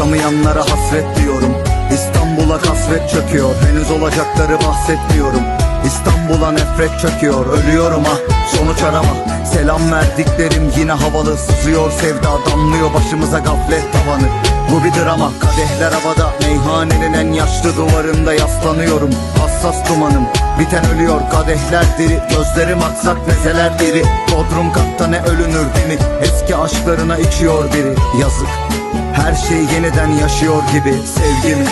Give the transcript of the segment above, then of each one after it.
Kavuşamayanlara hasret diyorum. İstanbul'a kasvet çöküyor Henüz olacakları bahsetmiyorum. İstanbul'a nefret çöküyor Ölüyorum ah sonuç arama. Selam verdiklerim yine havalı Sızıyor sevda damlıyor başımıza gaflet tavanı. Bu bir drama kadehler havada Meyhanenin en yaşlı duvarında yaslanıyorum. Hassas dumanım biten ölüyor kadehler diri Gözlerim aksak mezeler diri. Bodrum katta ne ölünür değil mi? Eski aşklarına içiyor biri Yazık her şey yeniden yaşıyor gibi sevgim.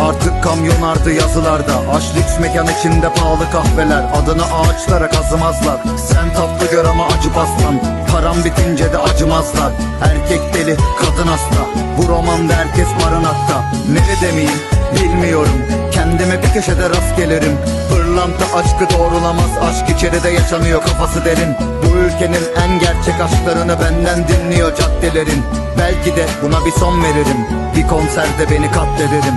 Artık kamyonardı yazılarda Aş lüks mekan içinde pahalı kahveler. Adını ağaçlara kazımazlar. Sen tatlı gör ama acı bastan Param bitince de acımazlar. Erkek deli kadın hasta. Bu romanda herkes barınakta Ne demeyeyim bilmiyorum. Kendime bir köşede rast gelirim Pırlanta aşkı doğrulamaz. Aşk içeride yaşanıyor kafası derin. Bu ülkenin en gerçek aşklarını benden dinliyor caddelerin. Belki de buna bir son veririm. Bir konserde beni katlederim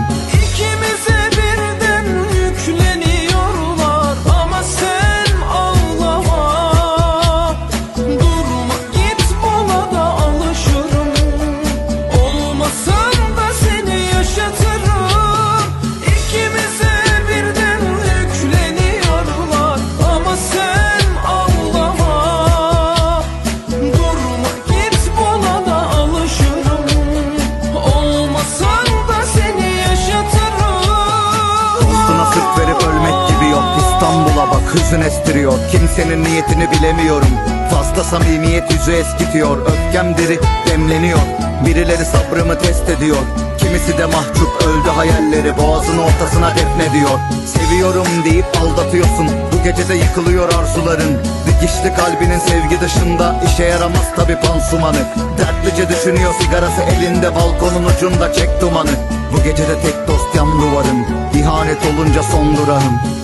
Hüzün estiriyor Kimsenin niyetini bilemiyorum. Fazla samimiyet yüzü eskitiyor Öfkem diri demleniyor. Birileri sabrımı test ediyor Kimisi de mahcup öldü hayalleri Boğazın ortasına defnediyor. Seviyorum deyip aldatıyorsun Bu gecede yıkılıyor arzuların. Dikişli kalbinin sevgi dışında işe yaramaz tabi pansumanı. Dertlice düşünüyor sigarası elinde Balkonun ucunda çek dumanı. Bu gecede tek dost yan duvarım İhanet olunca son durağım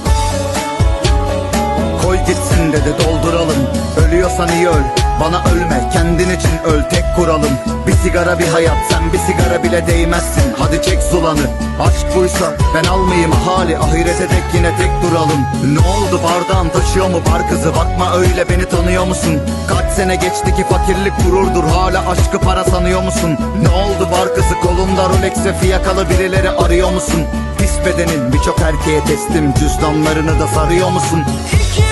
gitsin dedi dolduralım. Ölüyorsan iyi öl bana ölme kendin için öl tek kuralım. Bir sigara bir hayat sen bir sigara bile değmezsin. Hadi çek zulanı Aşk buysa ben almayayım hali Ahirete dek yine tek duralım. Ne oldu bardağın taşıyor mu bar kızı? Bakma öyle beni tanıyor musun? Kaç sene geçti ki fakirlik gururdur Hala aşkı para sanıyor musun? Ne oldu bar kızı kolunda Rolex fiyakalı birileri arıyor musun? Pis bedenin birçok erkeğe teslim Cüzdanlarını da sarıyor musun? İki